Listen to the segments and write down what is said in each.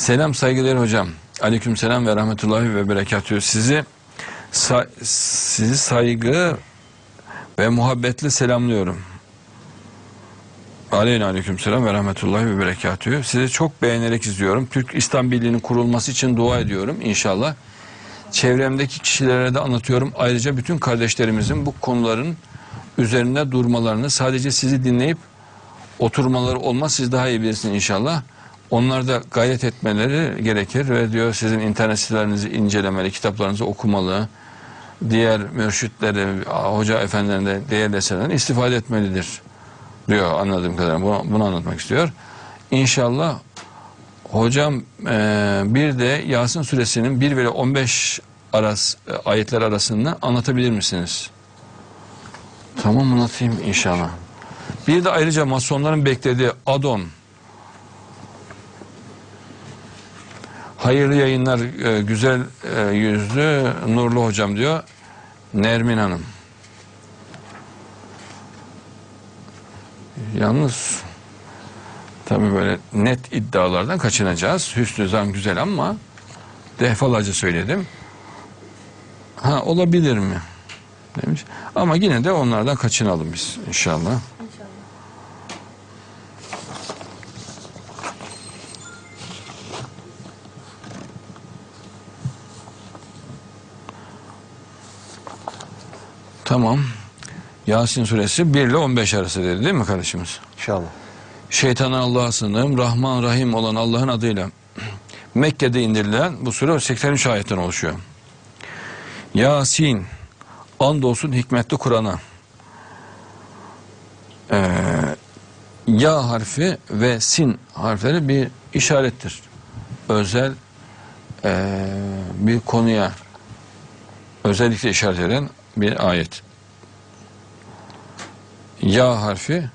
Selam saygılar hocam. Aleyküm selam ve rahmetullahi ve berekatühü. Sizi sa- sizi saygı ve muhabbetle selamlıyorum. Aleyna aleyküm selam ve rahmetullahi ve berekatühü. Sizi çok beğenerek izliyorum. Türk İslam Birliği'nin kurulması için dua ediyorum inşallah. Çevremdeki kişilere de anlatıyorum. Ayrıca bütün kardeşlerimizin bu konuların üzerine durmalarını sadece sizi dinleyip oturmaları olmaz. Siz daha iyi bilirsiniz inşallah. Onlar da gayret etmeleri gerekir ve diyor sizin internet sitelerinizi incelemeli, kitaplarınızı okumalı, diğer mürşitleri, hoca efendilerin de değerli eserlerden istifade etmelidir diyor anladığım kadarıyla. Bunu, bunu anlatmak istiyor. İnşallah hocam e, bir de Yasin suresinin 1 ve 15 aras, e, ayetler arasında anlatabilir misiniz? Tamam anlatayım inşallah. Bir de ayrıca masonların beklediği Adon Hayırlı yayınlar e, güzel e, yüzlü nurlu hocam diyor Nermin Hanım. Yalnız tabii böyle net iddialardan kaçınacağız. Hüsnü zan güzel ama defalarca söyledim. Ha olabilir mi? Demiş. Ama yine de onlardan kaçınalım biz inşallah. Tamam. Yasin suresi 1 ile 15 arası dedi değil mi kardeşimiz? İnşallah. Şeytana Allah'a sığınırım. Rahman Rahim olan Allah'ın adıyla. Mekke'de indirilen bu sure 83 ayetten oluşuyor. Yasin. Andolsun hikmetli Kur'an'a. Ee, ya harfi ve sin harfleri bir işarettir. Özel ee, bir konuya özellikle işaret eden bir ayet. Ya harfi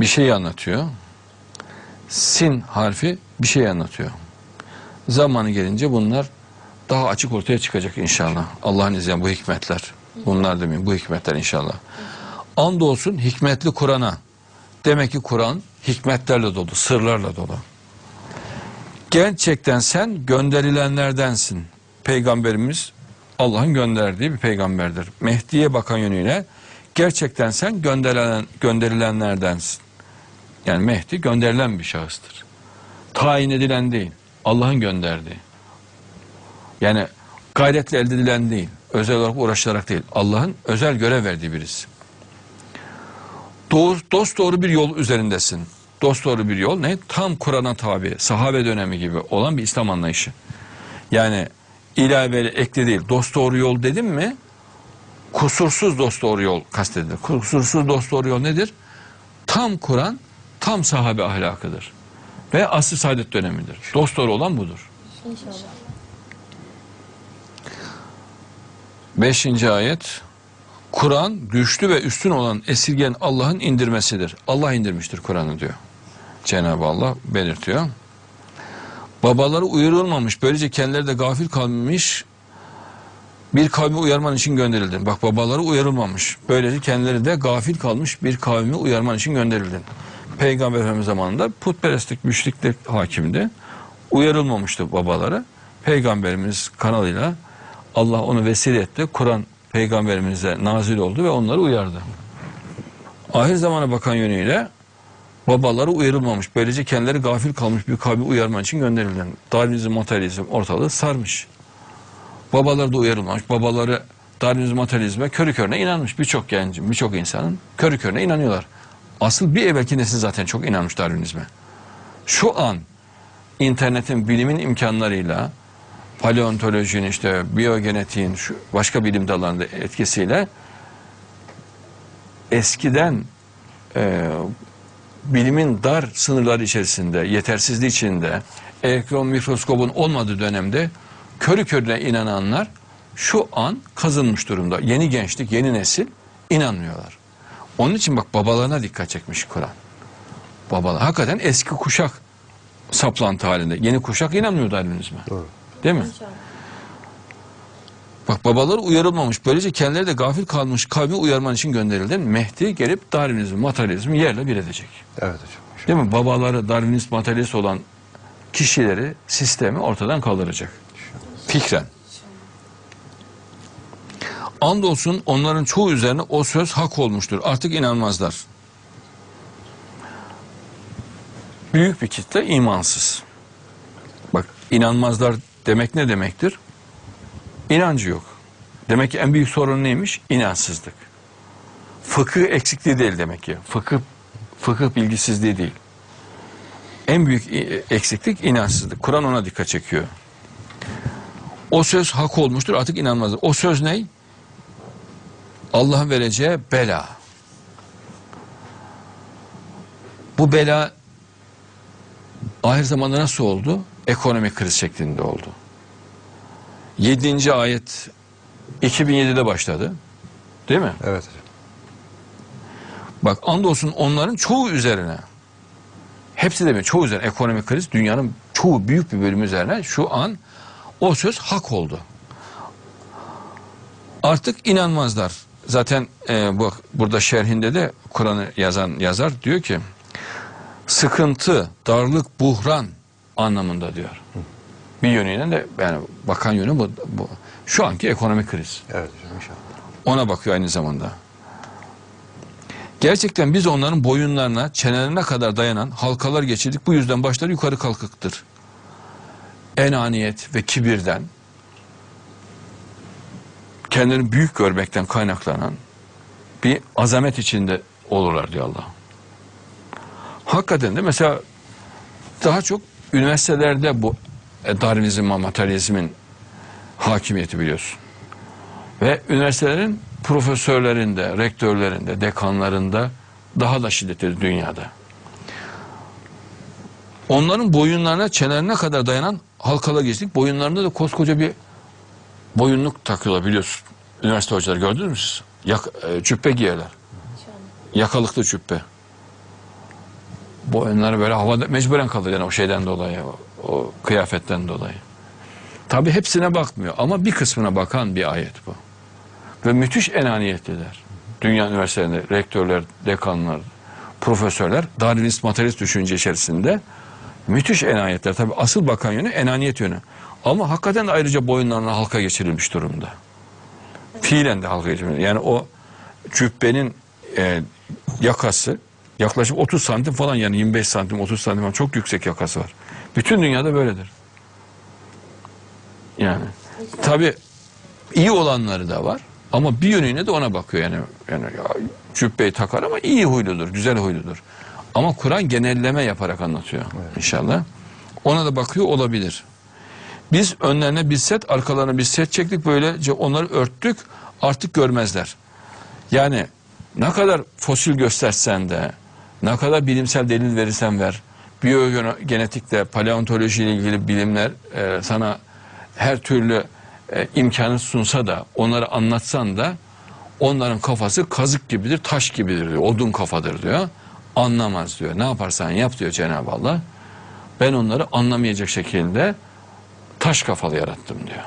bir şey anlatıyor. Sin harfi bir şey anlatıyor. Zamanı gelince bunlar daha açık ortaya çıkacak inşallah. Allah'ın izniyle bu hikmetler. Bunlar demeyeyim bu hikmetler inşallah. Andolsun hikmetli Kur'an'a. Demek ki Kur'an hikmetlerle dolu, sırlarla dolu. Gerçekten sen gönderilenlerdensin. Peygamberimiz Allah'ın gönderdiği bir peygamberdir. Mehdi'ye bakan yönüyle gerçekten sen gönderilen, gönderilenlerdensin. Yani Mehdi gönderilen bir şahıstır. Tayin edilen değil. Allah'ın gönderdiği. Yani gayretle elde edilen değil. Özel olarak uğraşılarak değil. Allah'ın özel görev verdiği birisi. Doğru, dost doğru bir yol üzerindesin. Dost doğru bir yol ne? Tam Kur'an'a tabi, sahabe dönemi gibi olan bir İslam anlayışı. Yani ilave ekli değil. Dost doğru yol dedim mi? Kusursuz dost doğru yol kastedilir. Kusursuz dost doğru yol nedir? Tam Kur'an, tam sahabe ahlakıdır. Ve asr saadet dönemidir. Dost doğru olan budur. İnşallah. Beşinci ayet. Kur'an güçlü ve üstün olan esirgen Allah'ın indirmesidir. Allah indirmiştir Kur'an'ı diyor. Cenab-ı Allah belirtiyor. Babaları uyarılmamış, böylece kendileri de gafil kalmış bir kavmi uyarman için gönderildin. Bak babaları uyarılmamış. Böylece kendileri de gafil kalmış bir kavmi uyarman için gönderildin. Peygamber Efendimiz zamanında putperestlik, müşriklik hakimdi. Uyarılmamıştı babaları. Peygamberimiz kanalıyla Allah onu vesile etti. Kur'an peygamberimize nazil oldu ve onları uyardı. Ahir zamana bakan yönüyle babaları uyarılmamış. Böylece kendileri gafil kalmış bir kavmi uyarman için gönderildi. Darwinizm, materyalizm ortalığı sarmış. Babaları da uyarılmamış. Babaları Darwinizm, materyalizme körü körüne inanmış. Birçok gencin, birçok insanın körü körüne inanıyorlar. Asıl bir evvelki nesil zaten çok inanmış Darwinizme. Şu an internetin, bilimin imkanlarıyla paleontolojinin işte biyogenetiğin şu başka bilim dallarında etkisiyle eskiden e, bilimin dar sınırları içerisinde, yetersizliği içinde, elektron mikroskobun olmadığı dönemde körü körüne inananlar şu an kazınmış durumda. Yeni gençlik, yeni nesil inanmıyorlar. Onun için bak babalarına dikkat çekmiş Kur'an. Babalar hakikaten eski kuşak saplantı halinde. Yeni kuşak inanmıyor Darwinizme. Doğru. Değil mi? İnşallah. Bak babaları uyarılmamış. Böylece kendileri de gafil kalmış kavmi uyarman için gönderildi. Mehdi gelip Darwinizm, materyalizmi yerle bir edecek. Evet hocam. Değil mi? Babaları Darwinist, materyalist olan kişileri, sistemi ortadan kaldıracak. Fikren. Andolsun onların çoğu üzerine o söz hak olmuştur. Artık inanmazlar. Büyük bir kitle imansız. Bak inanmazlar demek ne demektir? İnancı yok. Demek ki en büyük sorun neymiş? İnansızlık. Fıkıh eksikliği değil demek ki. Fıkıh, fıkıh bilgisizliği değil. En büyük eksiklik inansızlık. Kur'an ona dikkat çekiyor. O söz hak olmuştur artık inanmazlar. O söz ne? Allah'ın vereceği bela. Bu bela ahir zamanda nasıl oldu? Ekonomik kriz şeklinde oldu. 7. ayet 2007'de başladı. Değil mi? Evet. Bak andolsun onların çoğu üzerine hepsi de mi çoğu üzerine ekonomik kriz dünyanın çoğu büyük bir bölümü üzerine şu an o söz hak oldu. Artık inanmazlar. Zaten e, bu burada şerhinde de Kur'an'ı yazan yazar diyor ki sıkıntı, darlık, buhran anlamında diyor. Bir yönüyle de yani bakan yönü bu, bu. Şu anki ekonomik kriz. Evet inşallah. Ona bakıyor aynı zamanda. Gerçekten biz onların boyunlarına, çenelerine kadar dayanan halkalar geçirdik. Bu yüzden başları yukarı kalkıktır. Enaniyet ve kibirden, kendilerini büyük görmekten kaynaklanan bir azamet içinde olurlar diyor Allah. Hakikaten de mesela daha çok üniversitelerde bu e, Darwinizm, materyalizmin hakimiyeti biliyorsun. Ve üniversitelerin profesörlerinde, rektörlerinde, dekanlarında daha da şiddetli dünyada. Onların boyunlarına, çenelerine kadar dayanan halkalar geçtik. Boyunlarında da koskoca bir boyunluk takıyorlar biliyorsun. Üniversite hocaları gördünüz mü siz? Yak, e, cübbe giyerler. Yakalıklı cübbe. Boyunları böyle havada mecburen kalır yani o şeyden dolayı, o, kıyafetten dolayı. Tabi hepsine bakmıyor ama bir kısmına bakan bir ayet bu. Ve müthiş enaniyetliler. Dünya üniversitelerinde rektörler, dekanlar, profesörler Darwinist materyalist düşünce içerisinde müthiş enaniyetler. Tabi asıl bakan yönü enaniyet yönü. Ama hakikaten de ayrıca boyunlarına halka geçirilmiş durumda. Fiilen de halka geçirilmiş. Yani o cübbenin e, yakası yaklaşık 30 santim falan yani 25 santim 30 santim falan çok yüksek yakası var. Bütün dünyada böyledir. Yani tabi iyi olanları da var ama bir yönüne de ona bakıyor yani. Yani ya, cübbeyi takar ama iyi huyludur, güzel huyludur. Ama Kur'an genelleme yaparak anlatıyor inşallah. Ona da bakıyor olabilir. Biz önlerine bir set, arkalarına bir set çektik böylece onları örttük artık görmezler. Yani ne kadar fosil göstersen de, ne kadar bilimsel delil verirsen ver, biyogenetikle, paleontolojiyle ilgili bilimler e, sana her türlü e, imkanı sunsa da, onları anlatsan da onların kafası kazık gibidir, taş gibidir diyor, odun kafadır diyor. Anlamaz diyor. Ne yaparsan yap diyor Cenab-ı Allah. Ben onları anlamayacak şekilde taş kafalı yarattım diyor.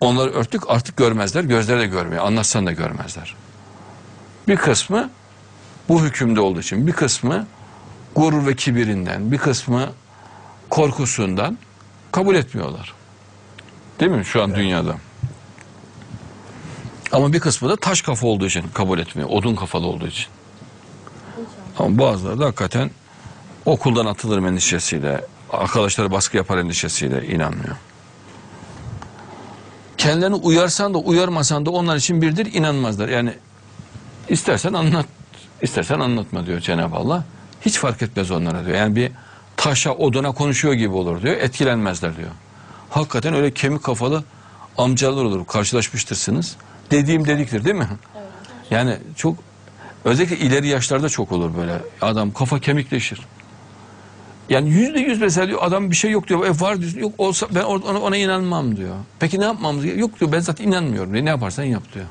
Onları örttük artık görmezler. Gözleri de görmüyor. Anlatsan da görmezler. Bir kısmı bu hükümde olduğu için bir kısmı gurur ve kibirinden bir kısmı korkusundan kabul etmiyorlar. Değil mi şu an dünyada? Ama bir kısmı da taş kafa olduğu için kabul etmiyor. Odun kafalı olduğu için. Ama bazıları da hakikaten okuldan atılırım endişesiyle, arkadaşları baskı yapar endişesiyle inanmıyor. Kendilerini uyarsan da uyarmasan da onlar için birdir inanmazlar. Yani istersen anlat, istersen anlatma diyor Cenab-ı Allah. Hiç fark etmez onlara diyor. Yani bir taşa, oduna konuşuyor gibi olur diyor. Etkilenmezler diyor. Hakikaten öyle kemik kafalı amcalar olur. Karşılaşmıştırsınız. Dediğim dediktir değil mi? Yani çok özellikle ileri yaşlarda çok olur böyle. Adam kafa kemikleşir. Yani yüzde yüz mesela diyor adam bir şey yok diyor. E var diyor. Yok olsa ben ona, ona inanmam diyor. Peki ne yapmamız gerekiyor? Yok diyor ben zaten inanmıyorum. diyor. Ne yaparsan yap diyor.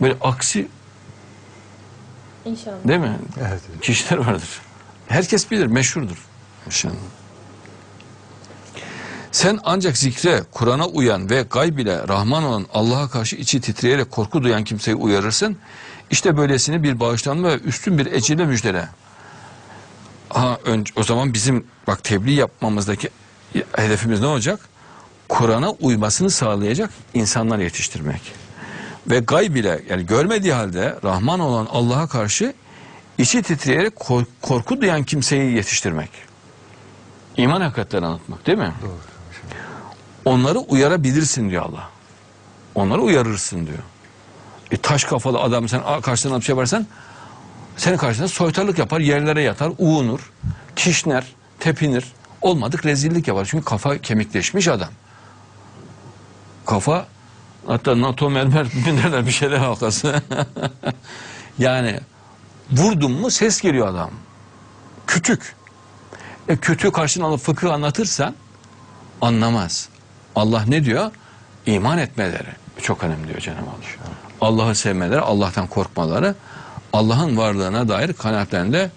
Böyle aksi İnşallah. değil mi? Evet. Kişiler vardır. Herkes bilir, meşhurdur. İnşallah. Sen ancak zikre, Kur'an'a uyan ve gayb ile Rahman olan Allah'a karşı içi titreyerek korku duyan kimseyi uyarırsın. İşte böylesini bir bağışlanma ve üstün bir ecirle müjdele. Ha, önce, o zaman bizim bak tebliğ yapmamızdaki hedefimiz ne olacak? Kur'an'a uymasını sağlayacak insanlar yetiştirmek. Ve gayb ile yani görmediği halde Rahman olan Allah'a karşı içi titreyerek kor- korku duyan kimseyi yetiştirmek. İman hakikatlerini anlatmak değil mi? Doğru. Onları uyarabilirsin diyor Allah. Onları uyarırsın diyor. E taş kafalı adam sen karşısına bir şey yaparsan senin karşısında soytarlık yapar, yerlere yatar, uğunur, kişner, tepinir. Olmadık rezillik yapar. Çünkü kafa kemikleşmiş adam. Kafa hatta NATO mermer derler bir şeyler halkası. yani vurdun mu ses geliyor adam. Küçük. E kötü karşına alıp fıkıh anlatırsan anlamaz. Allah ne diyor? İman etmeleri. Çok önemli diyor Cenab-ı Allah. Allah'ı sevmeleri, Allah'tan korkmaları, Allah'ın varlığına dair kanaatlerinde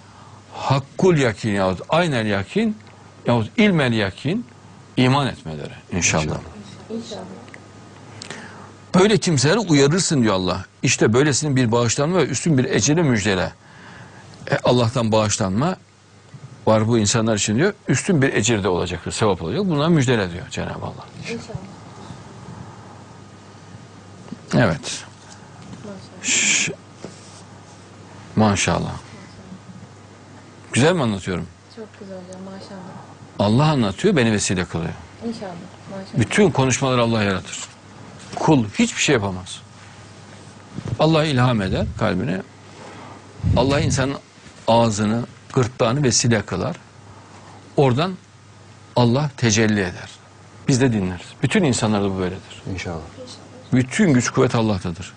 hakkul yakin yahut aynel yakin yahut ilmel yakin iman etmeleri inşallah. İnşallah. Böyle kimseleri uyarırsın diyor Allah. İşte böylesinin bir bağışlanma ve üstün bir eceli müjdele. E, Allah'tan bağışlanma var bu insanlar için diyor. Üstün bir ecir de olacaktır, sevap olacak. Bunlara müjdele diyor Cenab-ı Allah. İnşallah. Evet. Maşallah. Maşallah. Güzel mi anlatıyorum? Çok güzel hocam maşallah. Allah anlatıyor, beni vesile kılıyor. İnşallah. Maşallah. Bütün konuşmaları Allah yaratır. Kul hiçbir şey yapamaz. Allah ilham eder kalbine. Allah insanın ağzını, gırtlağını vesile kılar. Oradan Allah tecelli eder. Biz de dinleriz. Bütün insanlarda bu böyledir. İnşallah. Bütün güç kuvvet Allah'tadır.